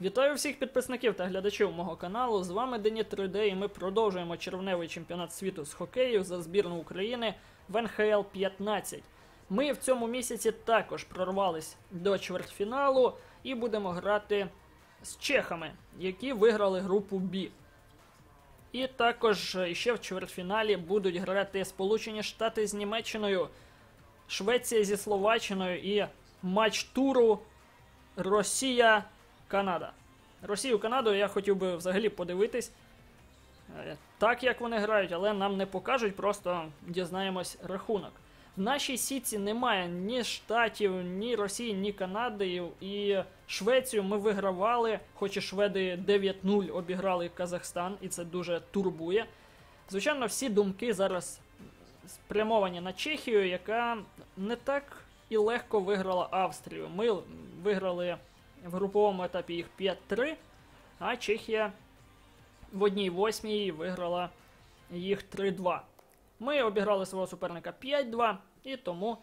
Вітаю всіх підписників та глядачів мого каналу. З вами Дені 3D і ми продовжуємо червневий чемпіонат світу з хокею за збірну України в НХЛ 15. Ми в цьому місяці також прорвались до чвертьфіналу і будемо грати з чехами, які виграли групу Б. І також ще в чвертьфіналі будуть грати Сполучені Штати з Німеччиною, Швеція зі Словаччиною і матч туру Росія. Канада. Росію, Канаду я хотів би взагалі подивитись. е, Так, як вони грають, але нам не покажуть, просто дізнаємось рахунок. В нашій сітці немає ні Штатів, ні Росії, ні Канади. І Швецію ми вигравали, хоч і шведи 9-0 обіграли Казахстан, і це дуже турбує. Звичайно, всі думки зараз спрямовані на Чехію, яка не так і легко виграла Австрію. Ми виграли в груповому етапі їх 5-3, а Чехія в одній восьмій виграла їх 3-2. Ми обіграли свого суперника 5-2, і тому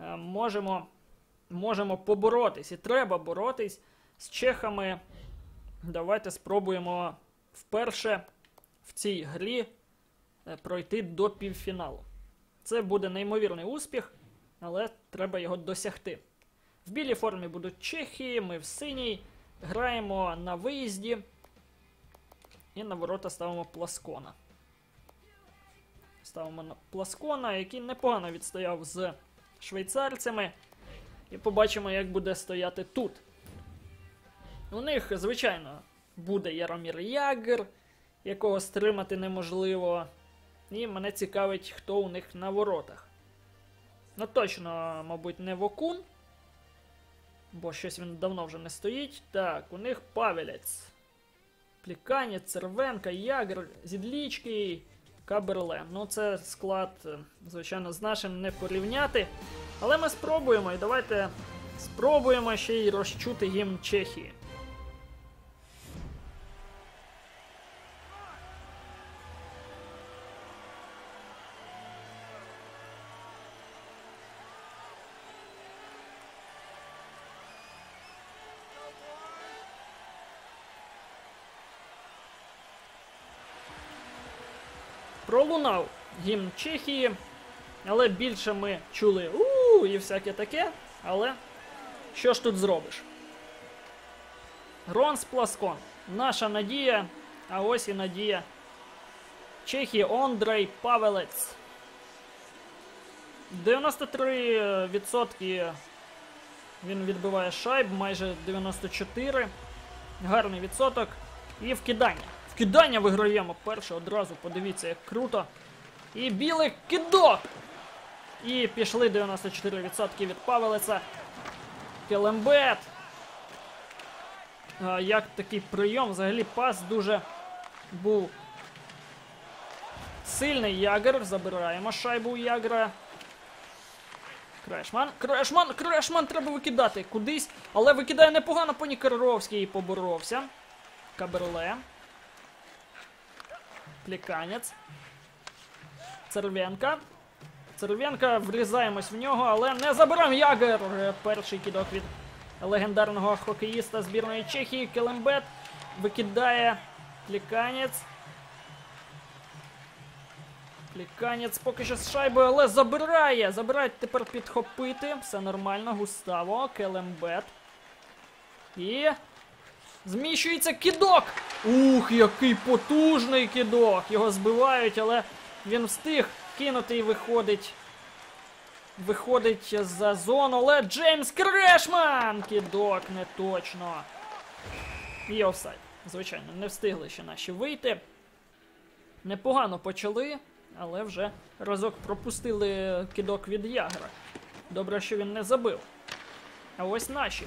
е, можемо, можемо поборотись. І треба боротись з чехами. Давайте спробуємо вперше в цій грі е, пройти до півфіналу. Це буде неймовірний успіх, але треба його досягти. В білій формі будуть чехи, ми в синій. Граємо на виїзді. І на ворота ставимо пласкона. Ставимо на пласкона, який непогано відстояв з швейцарцями. І побачимо, як буде стояти тут. У них, звичайно, буде Яромір Ягер, якого стримати неможливо. І мене цікавить, хто у них на воротах. Ну точно, мабуть, не Вокун. Бо щось він давно вже не стоїть. Так, у них Павелець. Плікані, Цервенка, Ягр, Зідлічки, Каберле. Ну, це склад, е, звичайно, з нашим не порівняти. Але ми спробуємо і давайте спробуємо ще й розчути гімн Чехії. Пролунав гімн Чехії, але більше ми чули у і всяке таке. Але що ж тут зробиш? Ронс Пласкон. Наша надія, а ось і надія. Чехії Ондрей Павелець. 93% він відбиває шайб, майже 94. Гарний відсоток. І вкидання. Вкидання виграємо перше одразу. Подивіться, як круто. І білий кидок. І пішли 94% від Павелеца. Келембет. А, як такий прийом, взагалі пас дуже був сильний Ягер. Забираємо шайбу у Ягера. Крешман, Крешман, Крешман треба викидати кудись. Але викидає непогано Понікаровський і поборовся. Каберле. Пліканець. Цервенка. Цервенка, врізаємось в нього, але не забираємо Ягер. Е, Перший кидок від легендарного хокеїста збірної Чехії. Келембет викидає Пліканець. Пліканець поки що з шайбою, але забирає. Забирає тепер підхопити. Все нормально. Густаво. Келембет. І. Зміщується кидок! Ух, який потужний кидок! Його збивають, але він встиг кинути і виходить. Виходить за зону, але Джеймс Крешман! Кидок не точно. І офсайд. Звичайно, не встигли ще наші вийти. Непогано почали, але вже разок пропустили кидок від Ягра. Добре, що він не забив. А ось наші.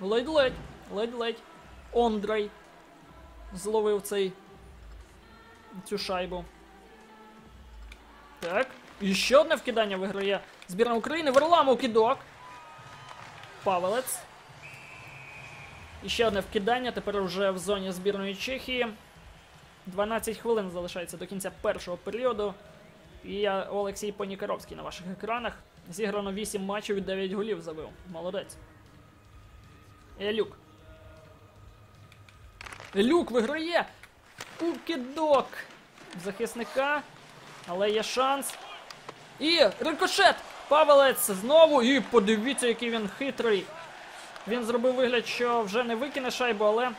Ледь-ледь, ледь-ледь. Ондрей зловив цей цю шайбу. Так. І ще одне вкидання виграє збірна України. Варламов кидок. Павелець. І ще одне вкидання. Тепер вже в зоні збірної Чехії. 12 хвилин залишається до кінця першого періоду. І я Олексій Понікаровський на ваших екранах. Зіграно 8 матчів і 9 голів забив. Молодець. Елюк. Люк виграє. Укидок захисника. Але є шанс. І рикошет! Павелець знову. І подивіться, який він хитрий. Він зробив вигляд, що вже не викине шайбу, але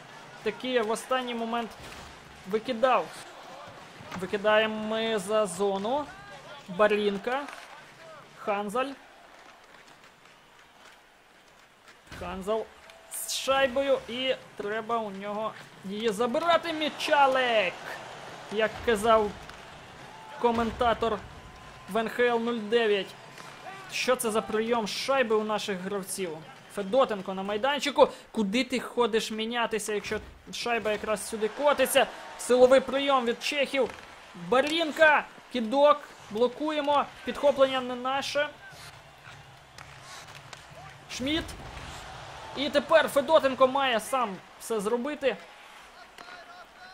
таки в останній момент викидав. Викидаємо ми за зону. Барлінка. Ханзаль. Ханзал шайбою і треба у нього її забирати Мічалек. Як казав коментатор в НХЛ 09. Що це за прийом шайби у наших гравців? Федотенко на майданчику. Куди ти ходиш мінятися, якщо шайба якраз сюди котиться? Силовий прийом від чехів. Барінка, кідок. Блокуємо. Підхоплення не наше. Шміт. І тепер Федотенко має сам все зробити.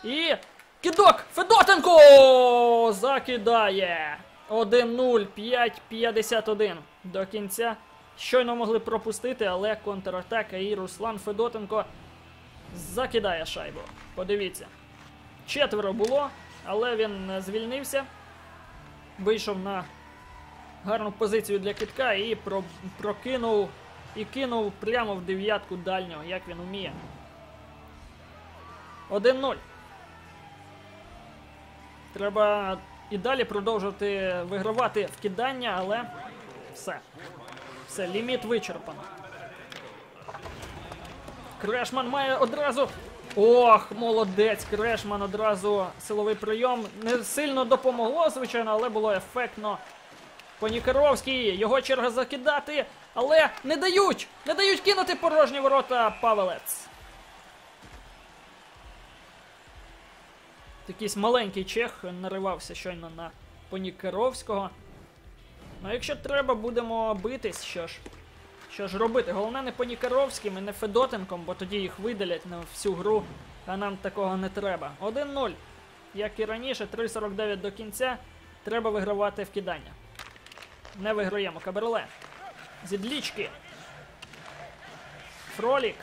І. Кидок! Федотенко! Закидає! 1-0, 5-51 до кінця. Щойно могли пропустити, але контратака і Руслан Федотенко закидає шайбу. Подивіться. Четверо було, але він звільнився. Вийшов на гарну позицію для китка і прокинув і кинув прямо в дев'ятку дальнього, як він уміє. 1-0. Треба і далі продовжувати вигравати вкидання, але все. Все, ліміт вичерпано. Крешман має одразу. Ох, молодець! Крешман одразу силовий прийом. Не сильно допомогло, звичайно, але було ефектно. Понікаровський, його черга закидати, але не дають! Не дають кинути порожні ворота Павелець. Якийсь маленький чех наривався щойно на Понікаровського. Ну, якщо треба, будемо битись, що ж. Що ж робити? Головне не Понікаровським і не Федотенком, бо тоді їх видалять на всю гру, а нам такого не треба. 1-0. Як і раніше, 3.49 до кінця. Треба вигравати вкидання. Не виграємо. Каберле. Зідлічки. Фролік.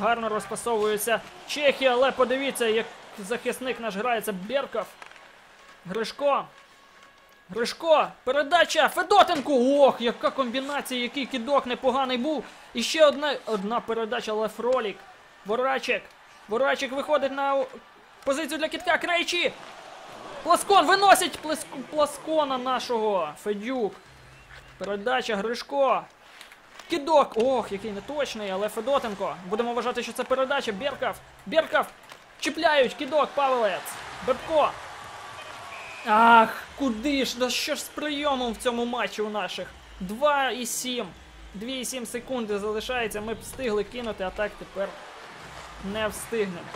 Гарно розпасовуються чехи, але подивіться, як захисник наш грається Берков. Гришко. Гришко, передача Федотенку! Ох, яка комбінація, який кидок непоганий був. І ще одна одна передача, але Фролік. Ворачик. Ворачик виходить на позицію для кітка. Крейчі! Пласкон виносить плеску, пласкона нашого. Федюк. Передача Гришко. Кидок! Ох, який неточний, але Федотенко. Будемо вважати, що це передача. Берков. Берков. Чіпляють кидок, Павелець. Бебко. Ах, куди ж? Да що ж з прийомом в цьому матчі у наших? 2,7. 2,7 секунди залишається. Ми б встигли кинути, а так тепер не встигнемо.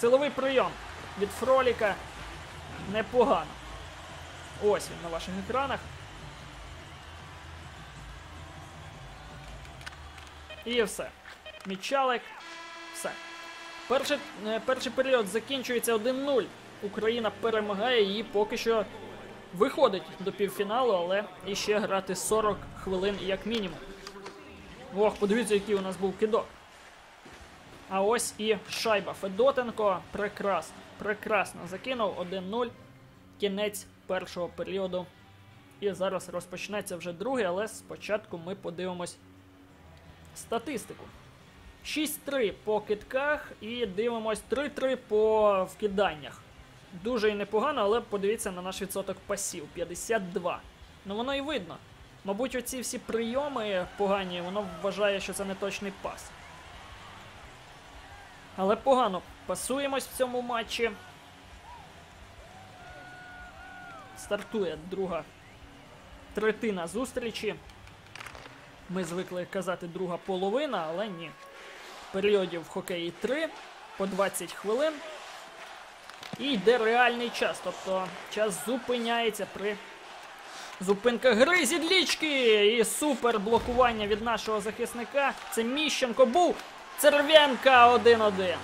Силовий прийом від Фроліка. Непогано. Ось він на ваших екранах. І все. Мічалик. Все. Перший, е, перший період закінчується 1-0. Україна перемагає і поки що виходить до півфіналу, але іще грати 40 хвилин як мінімум. Ох, подивіться, який у нас був кидок. А ось і шайба. Федотенко прекрасно, прекрасно закинув 1-0. Кінець першого періоду. І зараз розпочнеться вже другий, але спочатку ми подивимось статистику. 6-3 по китках і дивимось 3-3 по вкиданнях. Дуже і непогано, але подивіться на наш відсоток пасів 52. Ну воно і видно. Мабуть, оці всі прийоми погані, воно вважає, що це не точний пас. Але погано пасуємось в цьому матчі. Стартує друга третина зустрічі. Ми звикли казати друга половина, але ні. Періодів в хокеї 3 по 20 хвилин. І йде реальний час. Тобто час зупиняється при зупинках гри зідлічки. І супер блокування від нашого захисника. Це Міщенко був. Церв'янка 1-1.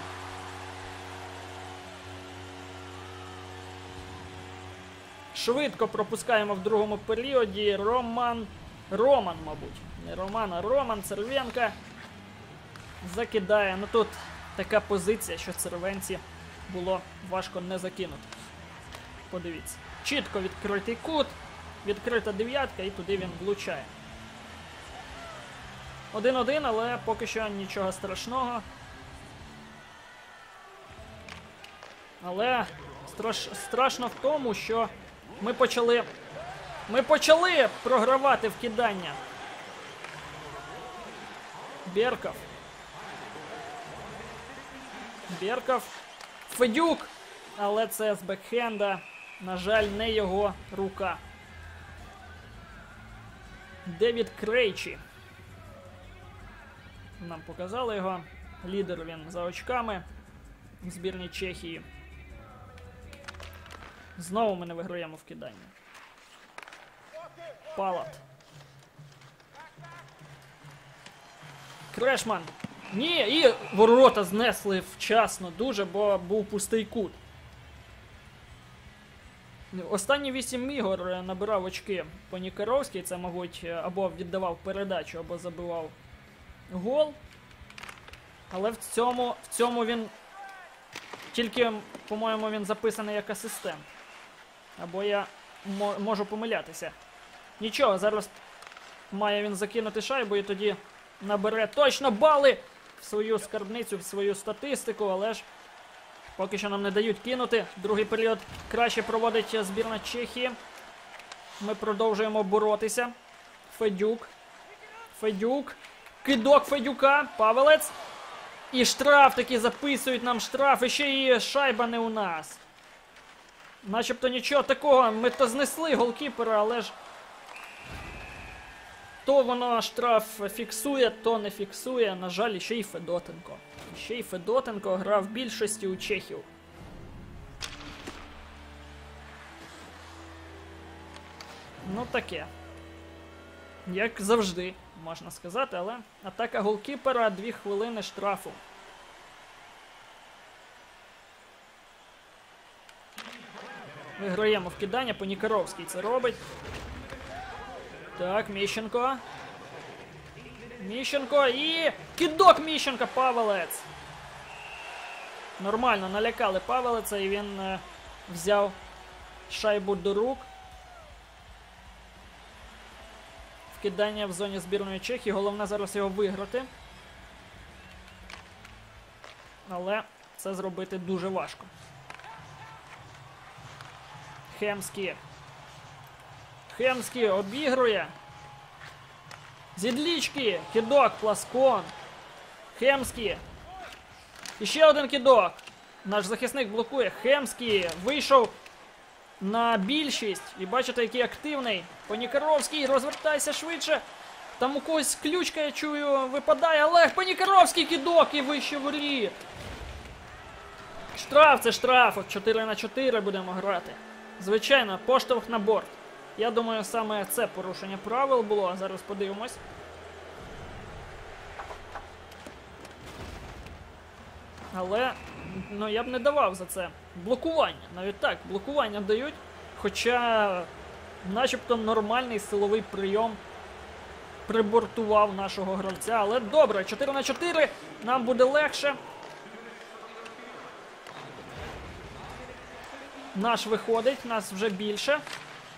Швидко пропускаємо в другому періоді. Роман. Роман, мабуть. Не Роман, а Роман Церв'янка. закидає. Ну тут така позиція, що червенці було важко не закинути. Подивіться. Чітко відкритий кут, відкрита дев'ятка і туди він влучає. 1-1, але поки що нічого страшного. Але страш... страшно в тому, що ми почали. Ми почали програвати в кидання. Берков. Берков. Федюк. Але це з бекхенда. На жаль, не його рука. Девід Крейчі. Нам показали його. Лідер він за очками в збірній Чехії. Знову ми не виграємо в киданні. Палат. Крешман. Ні, і ворота знесли вчасно дуже, бо був пустий кут. Останні 8 ігор набирав очки Понікаровський. Це, мабуть, або віддавав передачу, або забивав гол. Але в цьому, в цьому він. Тільки, по-моєму, він записаний як асистент. Або я можу помилятися. Нічого, зараз має він закинути шайбу і тоді набере точно бали в свою скарбницю, в свою статистику, але ж поки що нам не дають кинути. Другий період краще проводить збірна Чехії. Ми продовжуємо боротися. Федюк. Федюк. Кидок Федюка. Павелець. І штраф таки записують нам штраф. І ще і шайба не у нас. Начебто нічого такого. Ми то знесли голкіпера, але ж. То воно штраф фіксує, то не фіксує. На жаль, ще й Федотенко. Ще й Федотенко грав в більшості у Чехів. Ну таке. Як завжди, можна сказати, але атака голкіпера 2 хвилини штрафу. Виграємо в кидання, Понікаровський це робить. Так, Міщенко. Міщенко і. Кидок Міщенка, Павелець. Нормально налякали Павелеця і він е, взяв шайбу до рук. Вкидання в зоні збірної Чехії. Головне зараз його виграти. Але це зробити дуже важко. Хемський. Хемський обігрує. Зідлічки. Кидок, пласкон. Хемський. І ще один кидок. Наш захисник блокує. Хемський вийшов на більшість. І бачите, який активний. Понікаровський, розвертайся швидше. Там у когось ключка, я чую, випадає. Олег Понікаровський кидок і вище воріт. Штраф, це штраф. От 4 на 4 будемо грати. Звичайно, поштовх на борт. Я думаю, саме це порушення правил було. Зараз подивимось. Але ну, я б не давав за це блокування. Навіть так, блокування дають. Хоча, начебто, нормальний силовий прийом прибортував нашого гравця. Але добре, 4 на 4 нам буде легше. Наш виходить, нас вже більше.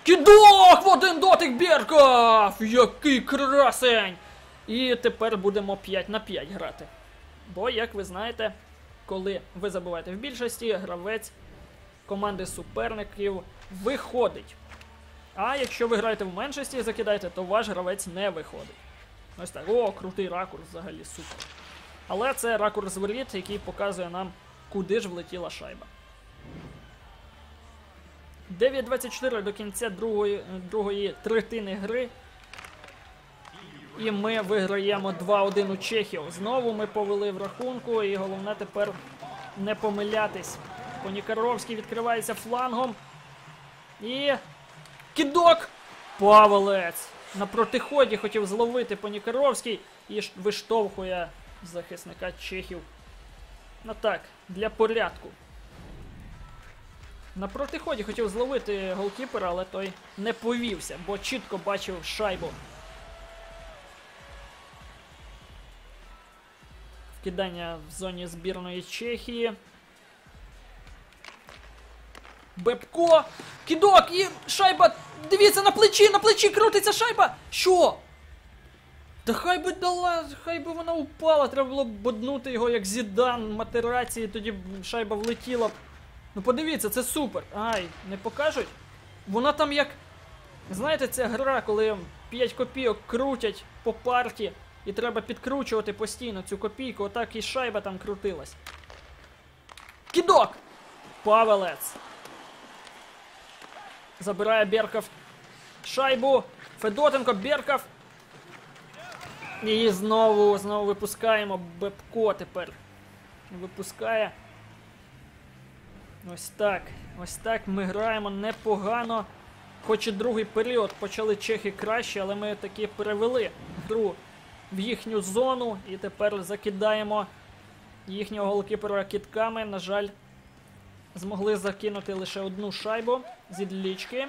Кидок! В один дотик Берков! Який красень! І тепер будемо 5 на 5 грати. Бо, як ви знаєте, коли ви забуваєте в більшості, гравець команди суперників виходить. А якщо ви граєте в меншості і закидаєте, то ваш гравець не виходить. Ось так. О, крутий ракурс взагалі супер. Але це ракурс воріт, який показує нам, куди ж влетіла шайба. 9.24 до кінця другої, другої третини гри. І ми виграємо 2-1 у Чехів. Знову ми повели в рахунку, і головне тепер не помилятись. Понікаровський відкривається флангом. І. Кидок! Павелець! На протиході хотів зловити Понікаровський і виштовхує захисника Чехів. Ну так, для порядку. На протиході хотів зловити голкіпера, але той не повівся, бо чітко бачив шайбу. Вкидання в зоні збірної Чехії. Бебко. Кідок і шайба. Дивіться на плечі, на плечі крутиться шайба. Що? Та хай би дала, хай би вона упала. Треба було б боднути його як зідан матерації, тоді шайба влетіла. Ну подивіться, це супер. Ай, не покажуть? Вона там як. Знаєте, ця гра, коли 5 копійок крутять по парті, і треба підкручувати постійно цю копійку, отак і шайба там крутилась. Кідок! Павелець. Забирає Берков шайбу. Федотенко, Берков. І знову, знову випускаємо Бебко тепер. Випускає. Ось так. Ось так ми граємо непогано. Хоч і другий період почали чехи краще, але ми таки перевели гру в їхню зону і тепер закидаємо їхнього голкіпера кітками. На жаль, змогли закинути лише одну шайбу з ідлічки.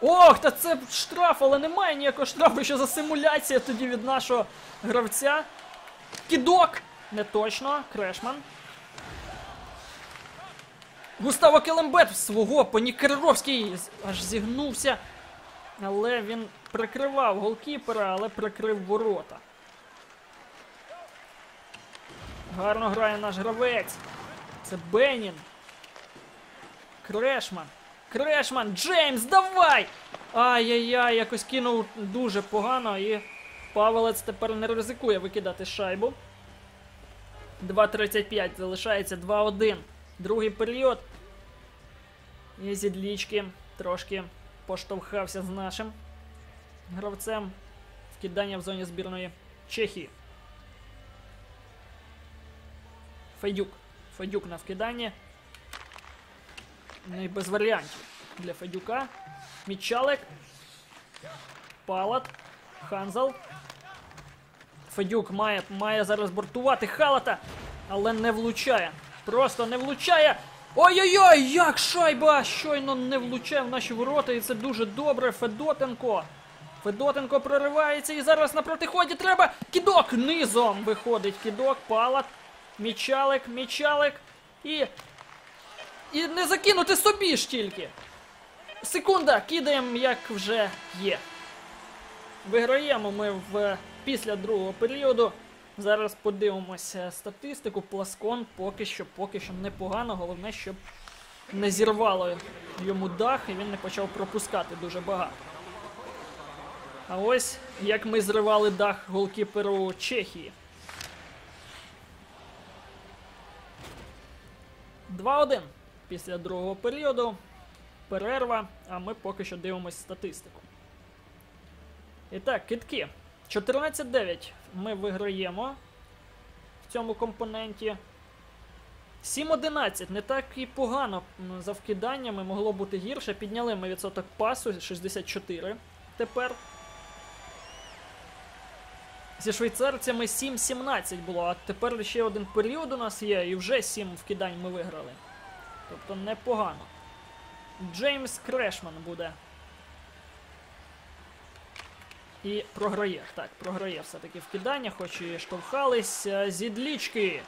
Ох, та це штраф, але немає ніякого штрафу, що за симуляція тоді від нашого гравця. Кідок! Не точно, Крешман. Густаво Келембет свого Панікеровський аж зігнувся. Але він прикривав голкіпера, але прикрив ворота. Гарно грає наш гравець. Це Бенін. Крешман. Крешман! Джеймс, давай! Ай-яй-яй, якось кинув дуже погано і Павелець тепер не ризикує викидати шайбу. 2.35 залишається 2-1. Другий період. І зідлічки трошки поштовхався з нашим гравцем. Вкидання в зоні збірної Чехії. Федюк. Федюк на вкиданні. Ну і без варіантів для Федюка. Мічалик. Палат. Ханзал. Федюк має, має зараз бортувати халата, але не влучає. Просто не влучає. Ой-ой-ой, як шайба! Щойно не влучає в наші ворота, і це дуже добре. Федотенко. Федотенко проривається і зараз на протиході треба. Кідок низом виходить. Кідок, палат. Мічалик, мічалик. І. І не закинути собі ж тільки. Секунда, кидаємо, як вже є. Виграємо ми в після другого періоду. Зараз подивимося статистику. Пласкон поки що, поки що непогано. Головне, щоб не зірвало йому дах і він не почав пропускати дуже багато. А ось як ми зривали дах голкіперу Чехії. 2-1 після другого періоду. Перерва, а ми поки що дивимося статистику. І так, китки. 14-9 ми виграємо в цьому компоненті. 7-11 не так і погано за вкиданнями, могло бути гірше. Підняли ми відсоток пасу 64 тепер. Зі швейцарцями 7-17 було, а тепер ще один період у нас є, і вже 7 вкидань ми виграли. Тобто непогано. Джеймс Крешман буде. І програє. Так, програє все-таки вкидання, хоч і штовхались. Е, Зідлічки.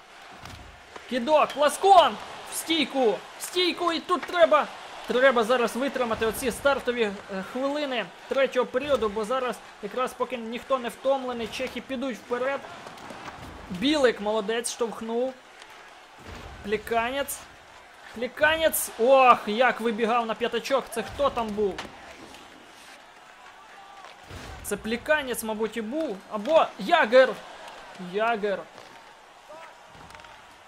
Кідок, Ласкон! В стійку! В стійку! І тут треба. Треба зараз витримати оці стартові е, хвилини третього періоду, бо зараз, якраз поки ніхто не втомлений, чехи підуть вперед. Білик молодець, штовхнув. Пліканець. Пліканець. Ох, як вибігав на п'ятачок. Це хто там був? Це пліканець, мабуть, і був. Або Ягер. Ягер.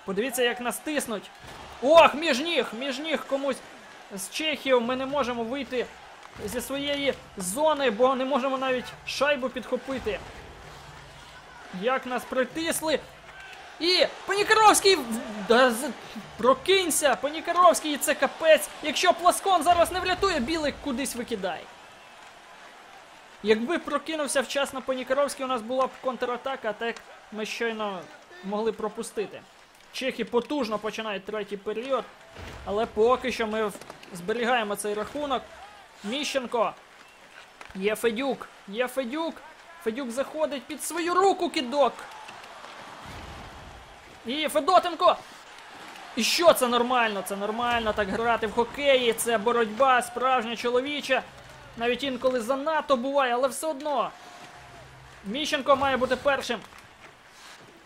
Подивіться, як нас тиснуть. Ох, між ніг! Між ніг комусь з Чехів ми не можемо вийти зі своєї зони, бо не можемо навіть шайбу підхопити. Як нас притисли. І Панікаровський! Прокинься! Панікаровський, це капець! Якщо Пласкон зараз не врятує, білик кудись викидає. Якби прокинувся вчасно Панікаровський, у нас була б контратака, так ми щойно могли пропустити. Чехи потужно починають третій період, але поки що ми зберігаємо цей рахунок. Міщенко. Є Федюк. Є Федюк. Федюк заходить під свою руку кидок. І Федотенко! І що це нормально? Це нормально так грати в хокеї, це боротьба справжня чоловіча. Навіть інколи занадто буває, але все одно. Міщенко має бути першим.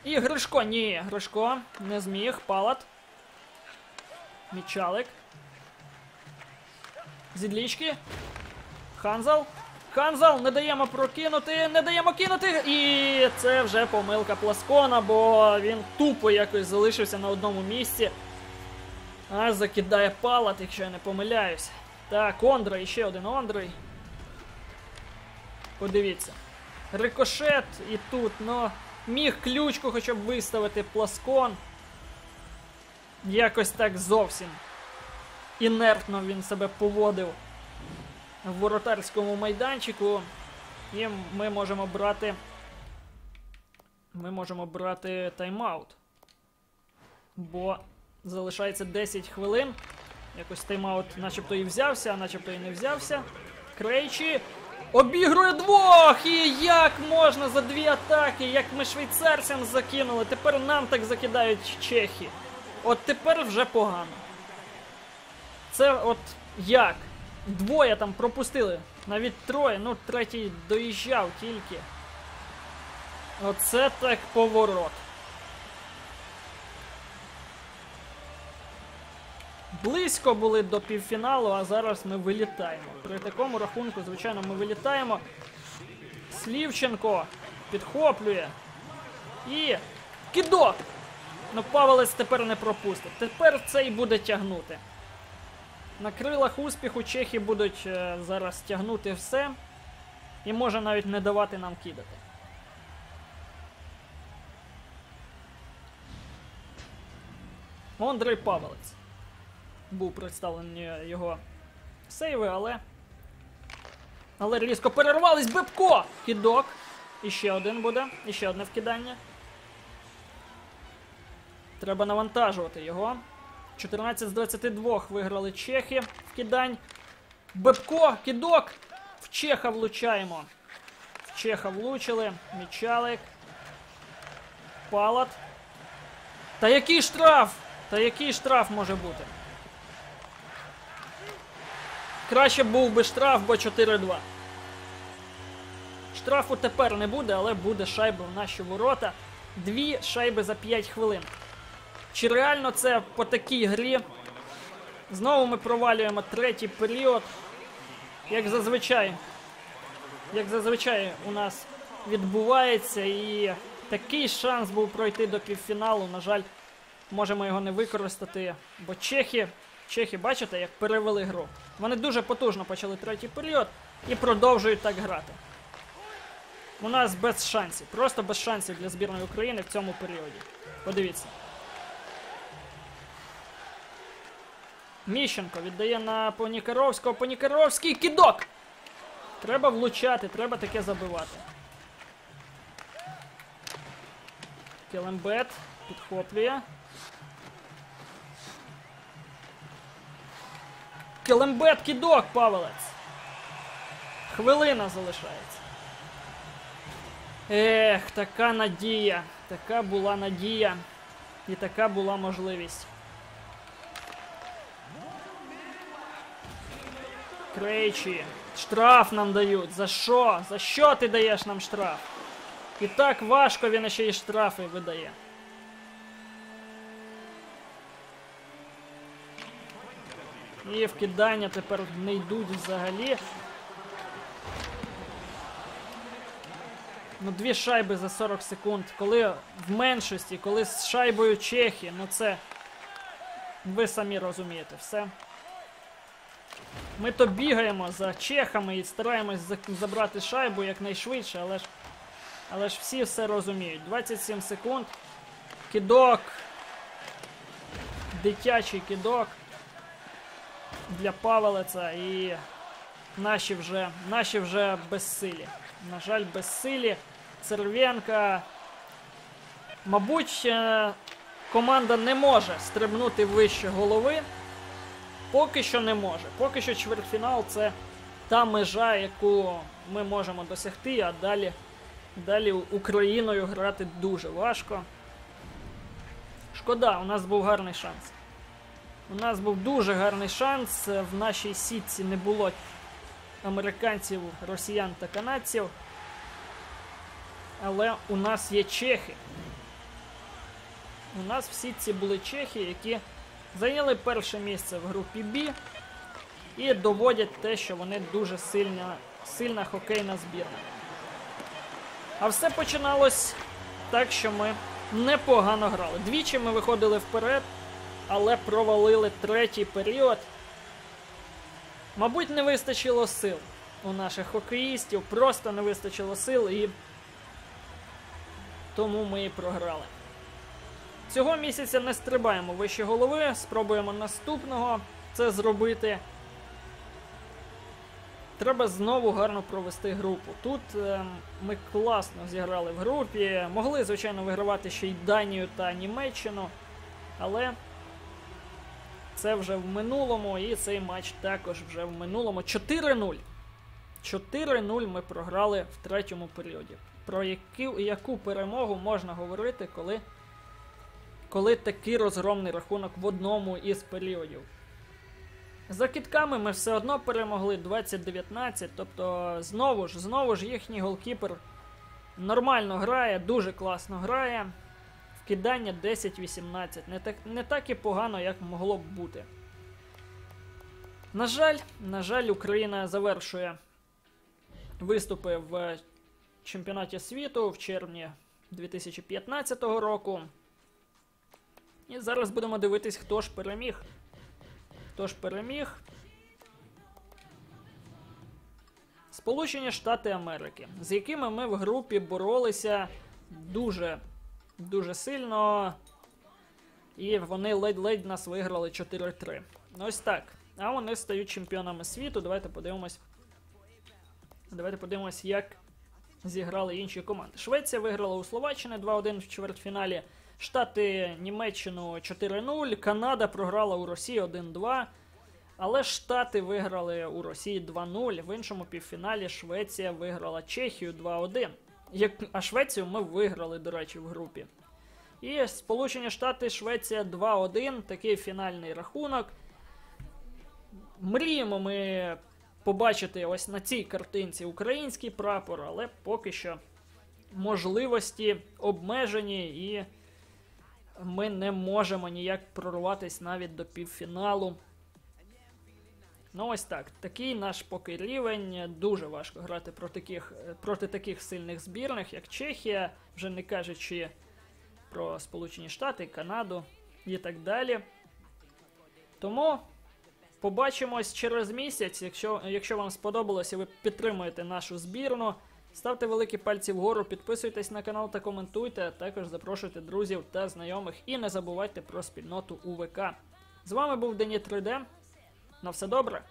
І Гришко, ні, Гришко не зміг. Палат. Мічалик. Зідлічки. Ханзал. Ханзал, не даємо прокинути, не даємо кинути. І це вже помилка Пласкона, бо він тупо якось залишився на одному місці. А закидає палат, якщо я не помиляюсь. Так, Ондрей, ще один Ондрей. Подивіться. Рикошет і тут, ну, міг ключку хоча б виставити Пласкон. Якось так зовсім. Інертно він себе поводив в воротарському майданчику. І ми можемо брати. Ми можемо брати тайм-аут. Бо залишається 10 хвилин. Якось тайм-аут начебто і взявся, а начебто і не взявся. Крейчі обігрує двох! І як можна за дві атаки, як ми швейцарцям закинули. Тепер нам так закидають чехи. От тепер вже погано. Це от як? Двоє там пропустили. Навіть троє, ну третій доїжджав тільки. Оце так поворот. Близько були до півфіналу, а зараз ми вилітаємо. При такому рахунку, звичайно, ми вилітаємо. Слівченко підхоплює. І. Кидок! Ну, Павелець тепер не пропустить. Тепер цей буде тягнути. На крилах успіху чехи будуть е, зараз тягнути все. І може навіть не давати нам кидати. Андрей Павелець. Був представлені його сейви, але. Але різко перервались Бебко! Кідок. І ще один буде. І ще одне вкидання. Треба навантажувати його. 14 з 22 виграли чехи в кидань. Бебко, кидок! В Чеха влучаємо. В Чеха влучили. Мічалик. Палат. Та який штраф? Та який штраф може бути? Краще був би штраф, бо 4-2. Штрафу тепер не буде, але буде шайба в наші ворота. Дві шайби за 5 хвилин. Чи реально це по такій грі? Знову ми провалюємо третій період. Як зазвичай. Як зазвичай у нас відбувається. І такий шанс був пройти до півфіналу. На жаль, можемо його не використати. Бо чехи, чехи, бачите, як перевели гру. Вони дуже потужно почали третій період і продовжують так грати. У нас без шансів. Просто без шансів для збірної України в цьому періоді. Подивіться. Міщенко віддає на Понікаровського. Понікаровський кидок! Треба влучати, треба таке забивати. Келембет підхоплює. Келембет кидок, Павелець. Хвилина залишається. Ех, така надія. Така була надія. І така була можливість. Крейчі. Штраф нам дають. За що? За що ти даєш нам штраф? І так важко він ще й штрафи видає. І вкидання тепер не йдуть взагалі. Ну, дві шайби за 40 секунд. Коли в меншості, коли з шайбою Чехи, ну це. Ви самі розумієте все. Ми то бігаємо за чехами і стараємось забрати шайбу якнайшвидше, але ж але ж всі все розуміють. 27 секунд. Кидок. Дитячий кидок для Павелеца і наші вже наші вже безсилі. На жаль, безсилі. Церв'янка. Мабуть, е, команда не може стрибнути вище голови. Поки що не може. Поки що чвертьфінал це та межа, яку ми можемо досягти, а далі, далі Україною грати дуже важко. Шкода, у нас був гарний шанс. У нас був дуже гарний шанс. В нашій сітці не було американців, росіян та канадців. Але у нас є чехи. У нас в сітці були чехи, які зайняли перше місце в групі Б і доводять те, що вони дуже сильна, сильна хокейна збірна. А все починалось так, що ми непогано грали. Двічі ми виходили вперед, але провалили третій період. Мабуть, не вистачило сил у наших хокеїстів, просто не вистачило сил і тому ми і програли. Цього місяця не стрибаємо вище голови, спробуємо наступного це зробити. Треба знову гарно провести групу. Тут е, ми класно зіграли в групі. Могли, звичайно, вигравати ще й Данію та Німеччину, але це вже в минулому, і цей матч також вже в минулому. 4-0. 4-0 ми програли в третьому періоді. Про яку, яку перемогу можна говорити, коли, коли такий розгромний рахунок в одному із періодів? За кітками ми все одно перемогли 20-19, тобто знову ж, знову ж їхній голкіпер нормально грає, дуже класно грає. Вкидання 10-18. Не так, не так і погано, як могло б бути. На жаль, на жаль, Україна завершує виступи в чемпіонаті світу в червні 2015 року. І зараз будемо дивитись, хто ж переміг. Хто ж переміг? Сполучені Штати Америки, з якими ми в групі боролися дуже дуже сильно. І вони ледь-ледь нас виграли 4-3. Ось так. А вони стають чемпіонами світу. Давайте подивимось. Давайте подивимось, як зіграли інші команди. Швеція виграла у Словаччини 2-1 в чвертьфіналі. Штати Німеччину 4-0. Канада програла у Росії 1-2. Але Штати виграли у Росії 2-0. В іншому півфіналі Швеція виграла Чехію 2-1. Як... А Швецію ми виграли, до речі, в групі. І Сполучені Штати, Швеція 2-1. Такий фінальний рахунок. Мріємо ми побачити ось на цій картинці український прапор, але поки що можливості обмежені і ми не можемо ніяк прорватися навіть до півфіналу. Ну, ось так. Такий наш поки рівень. Дуже важко грати проти таких, проти таких сильних збірних, як Чехія, вже не кажучи про Сполучені Штати, Канаду і так далі. Тому побачимось через місяць. Якщо, якщо вам сподобалося, ви підтримуєте нашу збірну. Ставте великі пальці вгору, підписуйтесь на канал та коментуйте, а також запрошуйте друзів та знайомих і не забувайте про спільноту УВК. З вами був Дені 3D. На все добре.